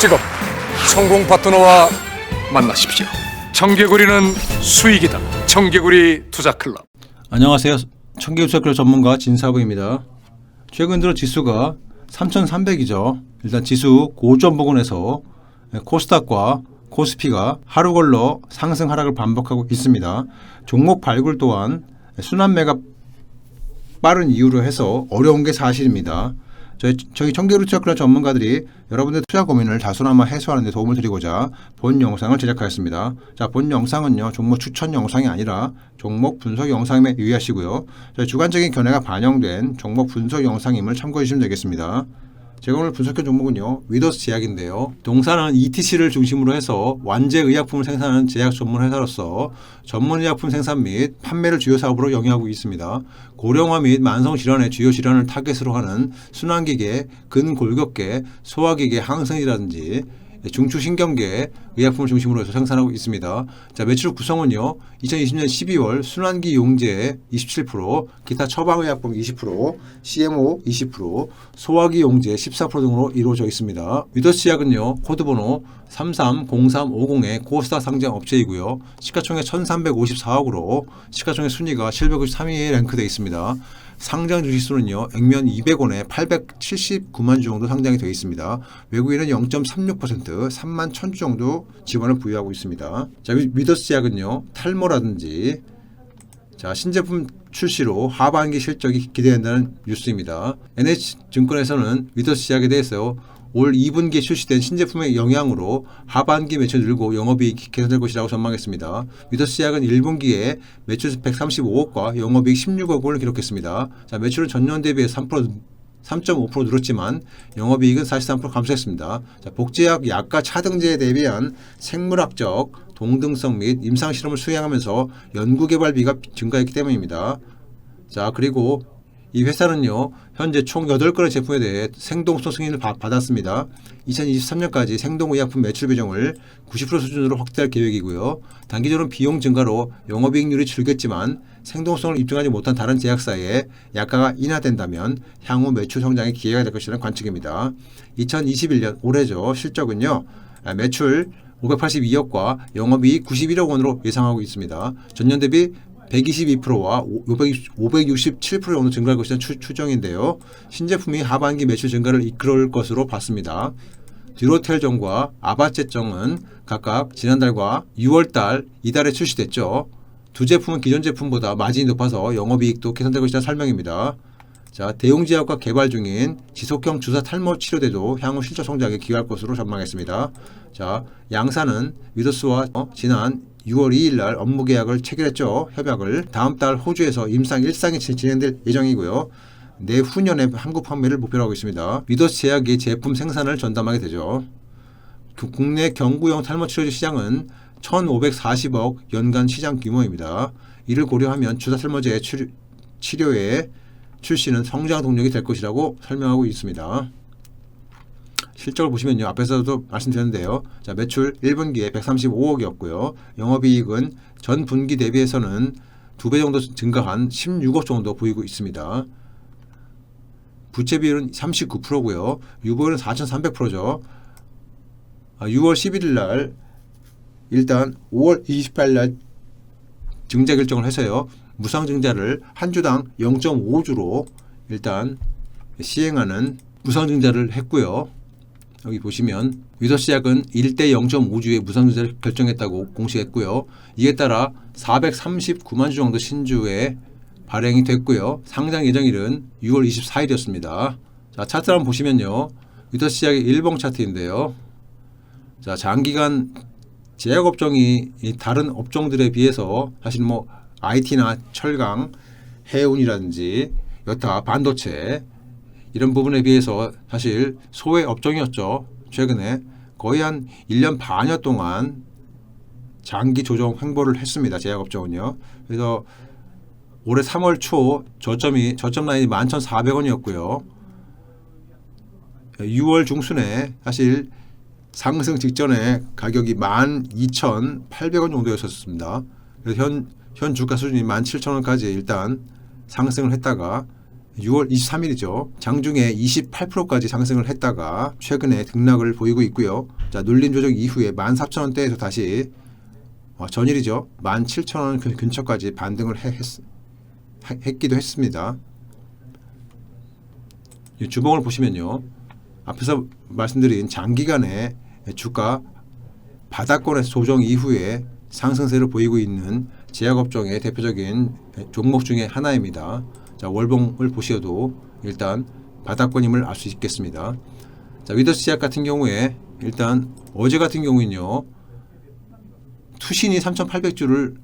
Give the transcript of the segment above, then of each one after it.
지금 성공 파트너와 만나십시오. 청개구리는 수익이다. 청개구리 투자 클럽. 안녕하세요. 청계수학교 전문가 진사부입니다. 최근 들어 지수가 3,300이죠. 일단 지수 고점 부근에서 코스닥과 코스피가 하루 걸러 상승 하락을 반복하고 있습니다. 종목 발굴 또한 순환매가 빠른 이유로 해서 어려운 게 사실입니다. 저희, 저희 청계루투자클럽 전문가들이 여러분들 투자 고민을 다소나마 해소하는 데 도움을 드리고자 본 영상을 제작하였습니다. 자, 본 영상은요, 종목 추천 영상이 아니라 종목 분석 영상에 유의하시고요. 저희 주관적인 견해가 반영된 종목 분석 영상임을 참고해 주시면 되겠습니다. 제가 오늘 분석한 종목은요, 위더스 제약인데요. 동사는 ETC를 중심으로 해서 완제 의약품을 생산하는 제약 전문 회사로서 전문 의약품 생산 및 판매를 주요 사업으로 영위하고 있습니다. 고령화 및 만성 질환의 주요 질환을 타겟으로 하는 순환기계, 근골격계, 소화기계 항생이라든지 중추신경계 의약품을 중심으로 해서 생산하고 있습니다. 자, 매출 구성은요. 2020년 12월 순환기 용제 27%, 기타 처방의약품 20%, CMO 20%, 소화기 용제 14% 등으로 이루어져 있습니다. 위더스 약은요. 코드번호 330350의 고스타 상장 업체이고요. 시가총액 1354억으로 시가총액 순위가 793위에 랭크되어 있습니다. 상장 주식수는요, 액면 200원에 879만 주 정도 상장이 되어 있습니다. 외국인은 0.36%, 3만 1000주 정도 지원을 부여하고 있습니다. 자, 위- 위더스 약은요, 탈모라든지 자, 신제품 출시로 하반기 실적이 기대된다는 뉴스입니다. NH증권에서는 위더스 시약에 대해서 올 2분기에 출시된 신제품의 영향으로 하반기 매출 늘고 영업이익 개선될 것이라고 전망했습니다. 위더스 시약은 1분기에 매출 135억과 영업이익 16억 원을 기록했습니다. 자, 매출은 전년 대비해 3% 3.5% 늘었지만 영업이익은 43% 감소했습니다. 자, 복제약 약과 차등제에 대비한 생물학적 동등성 및 임상 실험을 수행하면서 연구개발비가 증가했기 때문입니다. 자 그리고 이 회사는요 현재 총 8건의 제품에 대해 생동성 승인을 받- 받았습니다. 2023년까지 생동의약품 매출 비중을 90% 수준으로 확대할 계획이고요. 단기적으로 비용 증가로 영업이익률이 줄겠지만 생동성을 입증하지 못한 다른 제약사에 약가가 인하된다면 향후 매출 성장의 기회가 될 것이라는 관측입니다. 2021년 올해죠 실적은요 아, 매출 582억과 영업이익 91억 원으로 예상하고 있습니다. 전년 대비 122%와 567% 정도 증가할 것이라는 추, 추정인데요. 신제품이 하반기 매출 증가를 이끌 것으로 봤습니다. 듀로텔정과 아바제정은 각각 지난달과 6월달 이달에 출시됐죠. 두 제품은 기존 제품보다 마진이 높아서 영업이익도 개선될 것이라는 설명입니다. 자, 대웅제약과 개발 중인 지속형 주사 탈모 치료제도 향후 실적 성장에 기여할 것으로 전망했습니다. 자, 양사는 위더스와 어, 지난 6월 2일 날 업무 계약을 체결했죠. 협약을 다음 달 호주에서 임상 1상이 진행될 예정이고요. 내후년에 한국 판매를 목표로 하고 있습니다. 위더스 제약이 제품 생산을 전담하게 되죠. 그 국내 경구용 탈모 치료제 시장은 1,540억 연간 시장 규모입니다. 이를 고려하면 주사 탈모제 치료, 치료에 출시는 성장 동력이 될 것이라고 설명하고 있습니다. 실적을 보시면요. 앞에서도 말씀드렸는데요. 자, 매출 1분기에 135억이었고요. 영업이익은 전 분기 대비해서는 두 배 정도 증가한 16억 정도 보이고 있습니다. 부채 비율은 39%고요. 유보율은 4,300%죠. 아, 6월 11일 날 일단 5월 28일 날 증자 결정을 해서요. 무상 증자를 한 주당 0.5주로 일단 시행하는 무상 증자를 했고요. 여기 보시면 위더시약은 1대 0.5주의 무상 증자를 결정했다고 공시했고요. 이에 따라 439만 주 정도 신주에 발행이 됐고요. 상장 예정일은 6월 24일이었습니다. 자, 차트 한번 보시면요. 위더시약의 일봉 차트인데요. 자, 장기간 제약 업종이 이 다른 업종들에 비해서 사실 뭐 IT나 철강, 해운이라든지 여타 반도체 이런 부분에 비해서 사실 소외 업종이었죠. 최근에 거의 한 1년 반여 동안 장기 조정 횡보를 했습니다. 제약 업종은요. 그래서 올해 3월 초 저점이 저점 라인이 11,400원이었고요. 6월 중순에 사실 상승 직전에 가격이 12,800원 정도였었습니다. 그래서 현, 현 주가 수준이 17,000원까지 일단 상승을 했다가 6월 23일이죠. 장중에 28%까지 상승을 했다가 최근에 등락을 보이고 있고요. 자, 눌림 조정 이후에 14,000원대에서 다시 어, 전일이죠. 17,000원 근- 근처까지 반등을 해- 했, 해- 했기도 했습니다. 이 주봉을 보시면요. 앞에서 말씀드린 장기간의 주가 바닥권에서 조정 이후에 상승세를 보이고 있는 제약업종의 대표적인 종목 중에 하나입니다. 자, 월봉을 보셔도 일단 바닥권임을 알 수 있겠습니다. 자, 위더스 제약 같은 경우에 일단 어제 같은 경우는요. 투신이 3,800주를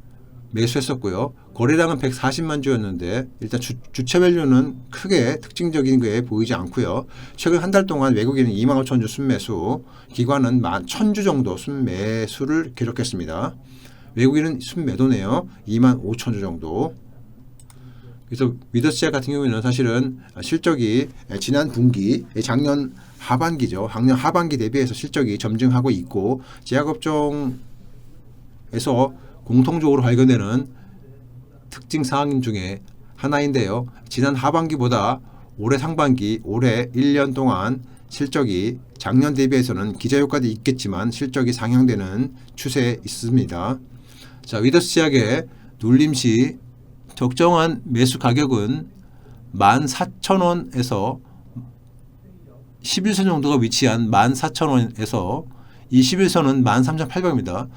매수했었고요. 거래량은 140만 주였는데 일단 주, 주체 밸류는 크게 특징적인 게 보이지 않고요. 최근 한 달 동안 외국인은 2만 5천 주 순매수, 기관은 1만 1,000주 정도 순매수를 기록했습니다. 외국인은 순매도네요. 2만 5천 주 정도. 그래서 위더스제약 같은 경우에는 사실은 실적이 지난 분기, 작년 하반기죠. 작년 하반기 대비해서 실적이 점증하고 있고 제약업종에서 공통적으로 발견되는 특징 사항 중에 하나인데요. 지난 하반기보다 올해 상반기, 올해 1년 동안 실적이 작년 대비해서는 기저효과도 있겠지만 실적이 상향되는 추세에 있습니다. 자, 위더스 제약의 눌림 시 적정한 매수 가격은 14,000원에서 11선 정도가 위치한 14,000원에서 21선은 13,800원입니다.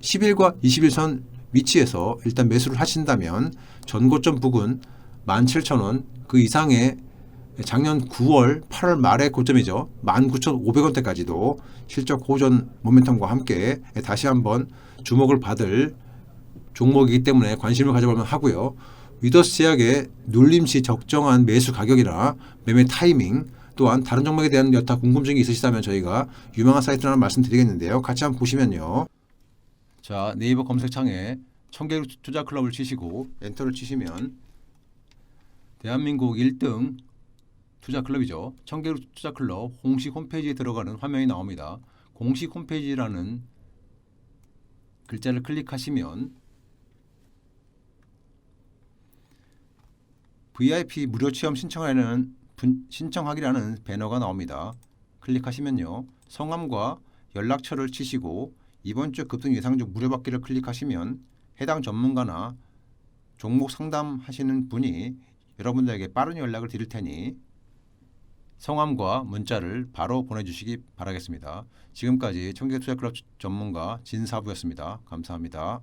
10일과 21선 위치에서 일단 매수를 하신다면 전고점 부근 17,000원 그 이상의 작년 9월, 8월 말의 고점이죠. 19,500원대까지도 실적 호전 모멘텀과 함께 다시 한번 주목을 받을 종목이기 때문에 관심을 가져보면 하고요. 위더스 제약의 눌림 시 적정한 매수 가격이나 매매 타이밍 또한 다른 종목에 대한 여타 궁금증이 있으시다면 저희가 유명한 사이트 하나 말씀드리겠는데요. 같이 한번 보시면요. 자 네이버 검색창에 청계루 투자 클럽을 치시고 엔터를 치시면 대한민국 1등 투자 클럽이죠. 청계루 투자 클럽 공식 홈페이지에 들어가는 화면이 나옵니다. 공식 홈페이지라는 글자를 클릭하시면 VIP 무료 체험 신청하는 분- 신청하기라는 배너가 나옵니다. 클릭하시면요. 성함과 연락처를 치시고 이번 주 급등 예상 중 무료 받기를 클릭하시면 해당 전문가나 종목 상담하시는 분이 여러분들에게 빠른 연락을 드릴 테니 성함과 문자를 바로 보내주시기 바라겠습니다. 지금까지 청계투자클럽 전문가 진사부였습니다. 감사합니다.